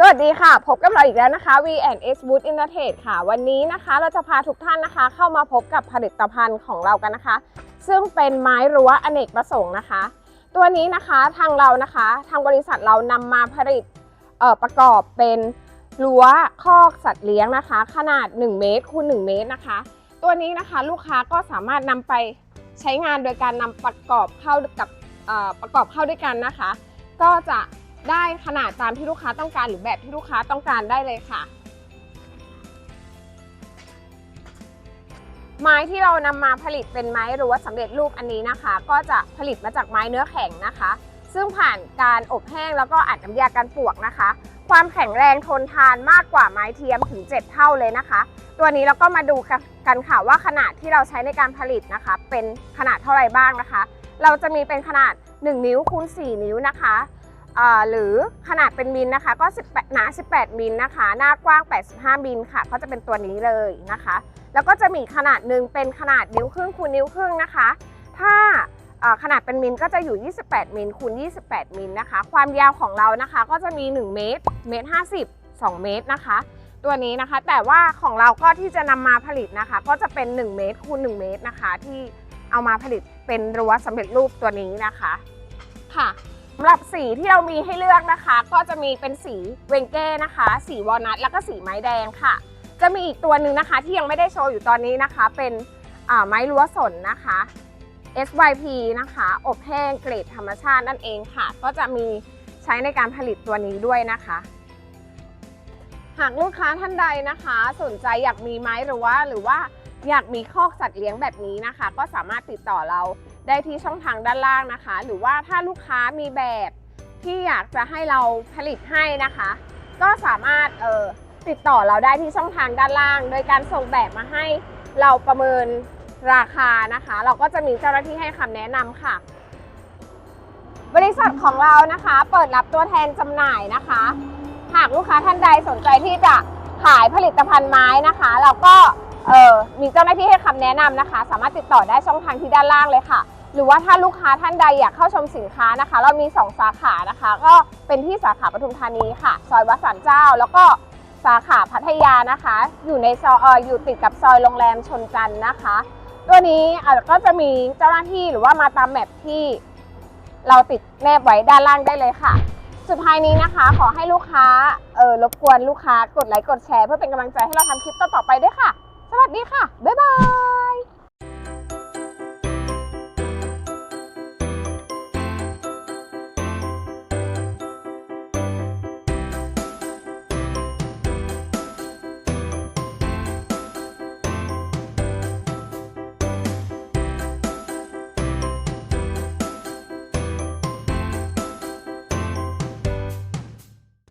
สวัสดีค่ะ พบกับเราอีกแล้วนะคะ V&S Wood i n t e r t r a d e ค่ะ วันนี้นะคะเราจะพาทุกท่านนะคะ เข้ามาพบกับผลิตภัณฑ์ของเรากันนะคะ ซึ่งเป็นไม้รั้วอเนกประสงค์นะคะ ตัวนี้นะคะทางเรานะคะ ทางบริษัทเรานำมาผลิตประกอบเป็นรั้วคอกสัตว์เลี้ยงนะคะ ขนาด 1 เมตรคูณ1เมตรนะคะ ตัวนี้นะคะลูกค้าก็สามารถนำไปใช้งานโดยการนำประกอบเข้ากับประกอบเข้าด้วยกันนะคะ ก็จะ ได้ขนาดตามที่ลูกค้าต้องการหรือแบบที่ลูกค้าต้องการได้เลยค่ะ ไม้ที่เรานำมาผลิตเป็นไม้รั้วสำเร็จรูปอันนี้นะคะ ก็จะผลิตมาจากไม้เนื้อแข็งนะคะ ซึ่งผ่านการอบแห้งแล้วก็อัดน้ำยากันปลวกนะคะ ความแข็งแรงทนทานมากกว่าไม้เทียมถึง 7 เท่าเลยนะคะ ตัวนี้เราก็มาดูกันค่ะว่าขนาดที่เราใช้ในการผลิตนะคะ เป็นขนาดเท่าไรบ้างนะคะ เราจะมีเป็นขนาด 1 นิ้วคูณ4นิ้วนะคะ หรือขนาดเป็นมิลนะคะก็18หนา 18 มิลนะคะ หน้ากว้าง 85 มิลค่ะ ก็จะเป็นตัวนี้เลยนะคะ แล้วก็จะมีขนาดหนึ่งเป็นขนาดนิ้วครึ่งคูณนิ้วครึ่งนะคะ ถ้าขนาดเป็นมิลก็จะอยู่ 28 มิลคูณ 28 มิลนะคะ ความยาวของเรานะคะก็จะมี 1 เมตร เมตร 50 2 เมตรนะคะ ตัวนี้นะคะ แต่ว่าของเราก็ที่จะนำมาผลิตนะคะ ก็จะเป็น 1 เมตรคูณ 1 เมตรนะคะ ที่เอามาผลิตเป็นรั้วสำเร็จรูปตัวนี้นะคะ ค่ะ สำหรับสีที่เรามีให้เลือกนะคะ ก็จะมีเป็นสีเวงเก้นะคะ สีวอลนัทแล้วก็สีไม้แดงค่ะ จะมีอีกตัวหนึ่งนะคะที่ยังไม่ได้โชว์อยู่ตอนนี้นะคะ เป็นไม้รั้วสนนะคะ SYP นะคะ อบแห้งเกรดธรรมชาตินั่นเองค่ะ ก็จะมีใช้ในการผลิตตัวนี้ด้วยนะคะ หากลูกค้าท่านใดนะคะ สนใจอยากมีไม้รั้วหรือว่าอยากมีคอกสัตว์เลี้ยงแบบนี้นะคะ ก็สามารถติดต่อเรา ได้ที่ช่องทางด้านล่างนะคะ หรือว่าถ้าลูกค้ามีแบบที่อยากจะให้เราผลิตให้นะคะ ก็สามารถเออติดต่อเราได้ที่ช่องทางด้านล่าง โดยการส่งแบบมาให้เราประเมินราคานะคะ เราก็จะมีเจ้าหน้าที่ให้คำแนะนำค่ะ บริษัทของเรานะคะ เปิดรับตัวแทนจำหน่ายนะคะ หากลูกค้าท่านใดสนใจที่จะขายผลิตภัณฑ์ไม้นะคะ เราก็ออมีเจ้าหน้าที่ให้คำแนะนำนะคะ สามารถติดต่อได้ช่องทางที่ด้านล่างเลยค่ะ หรือว่าถ้าลูกค้าท่านใดอยากเข้าชมสินค้านะคะ เรามี 2 สาขานะคะ ก็เป็นที่สาขาปทุมธานีค่ะ ซอยวัดสันเจ้า แล้วก็สาขาพัทยานะคะ อยู่ในซอยออยู่ติดกับซอยโรงแรมชนจันทร์นะคะ ตัวนี้อะก็จะมีเจ้าหน้าที่หรือว่ามาตามแมปที่เราติดแนบไว้ด้านล่างได้เลยค่ะ สุดท้ายนี้นะคะ ขอให้ลูกค้าเออรบกวนลูกค้ากดไลค์กดแชร์ เพื่อเป็นกำลังใจให้เราทำคลิปต่อๆไปด้วยค่ะ สวัสดีค่ะ บ๊ายบาย